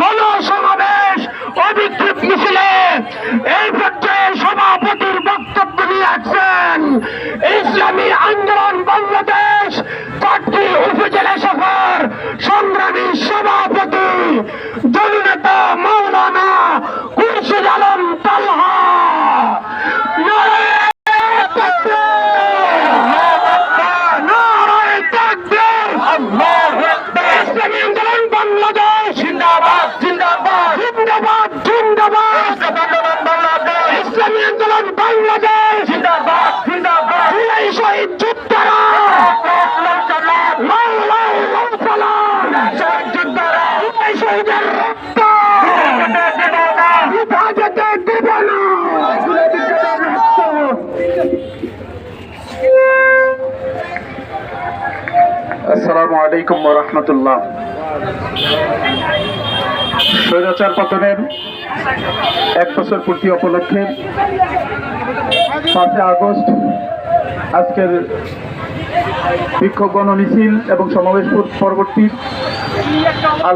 গণসমাবেশ অভিক্ষিপ মিছিলে এই পর্যায়ে সভাপতির বক্তব্য দিয়ে আসছেন ইসলামী আন্দোলন বাংলাদেশ। আন্দোলন বাংলাদেশ। এই শহীদ যোদ্ধারা শহীদের রক্ত। যেতে দেব আসসালামু আলাইকুম রহমতুল্লাহ। স্বৈরাচার পতনের এক বছর পূর্তি উপলক্ষে পাঁচই আগস্ট আজকের বিক্ষোভ গণমিছিল এবং সমাবেশ পরবর্তী